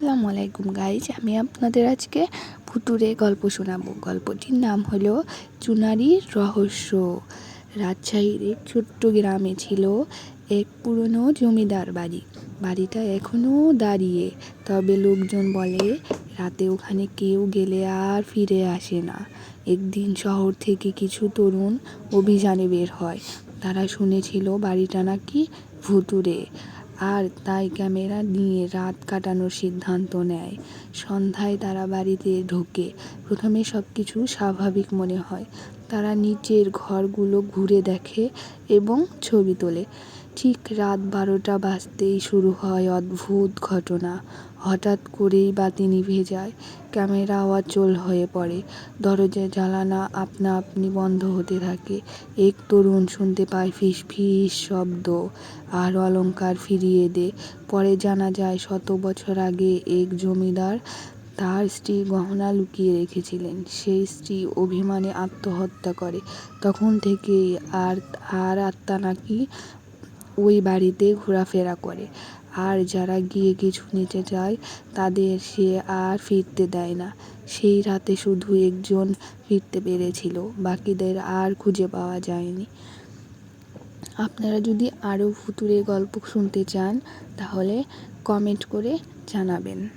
আসসালামু আলাইকুম গাইজ, আমি আপনাদের আজকে ভুতুরে গল্প শোনাবো। গল্পটির নাম হলো চুনারির রহস্য। রাজশাহীর এক ছোট্ট গ্রামে ছিল এক পুরনো জমিদার বাড়ি। বাড়িটা এখনও দাঁড়িয়ে, তবে লোকজন বলে, রাতে ওখানে কেউ গেলে আর ফিরে আসে না। একদিন শহর থেকে কিছু তরুণ অভিযানে বের হয়। তারা শুনেছিল বাড়িটা নাকি ভুতুরে আর তাই ক্যামেরা নিয়ে রাত কাটানোর সিদ্ধান্ত নেয়। সন্ধ্যায় তারা বাড়িতে ঢোকে। প্রথমে সব কিছু স্বাভাবিক মনে হয়। তারা নিচের ঘরগুলো ঘুরে দেখে এবং ছবি তোলে। ঠিক রাত বারোটা বাজতেই শুরু হয় অদ্ভুত ঘটনা। হঠাৎ করেই বাতি নিভে যায়, ক্যামেরা অচল হয়ে পড়ে, দরজা জ্বালানা আপনা আপনি বন্ধ হতে থাকে। এক তরুণ শুনতে পায় ফিস ফিস শব্দ, আর অলংকার ফিরিয়ে দে। পরে জানা যায় শত বছর আগে এক জমিদার তার স্ত্রী গহনা লুকিয়ে রেখেছিলেন। সেই স্ত্রী অভিমানে আত্মহত্যা করে। তখন থেকেই আর আর আত্মা নাকি ওই বাড়িতে ঘোরাফেরা করে। আর যারা গিয়ে কিছু নিতে যায়, তাদের সে আর ফিরতে দেয় না। সেই রাতে শুধু একজন ফিরতে পেরেছিল, বাকিদের আর খুঁজে পাওয়া যায়নি। আপনারা যদি আরও ভুতুরে গল্প শুনতে চান, তাহলে কমেন্ট করে জানাবেন।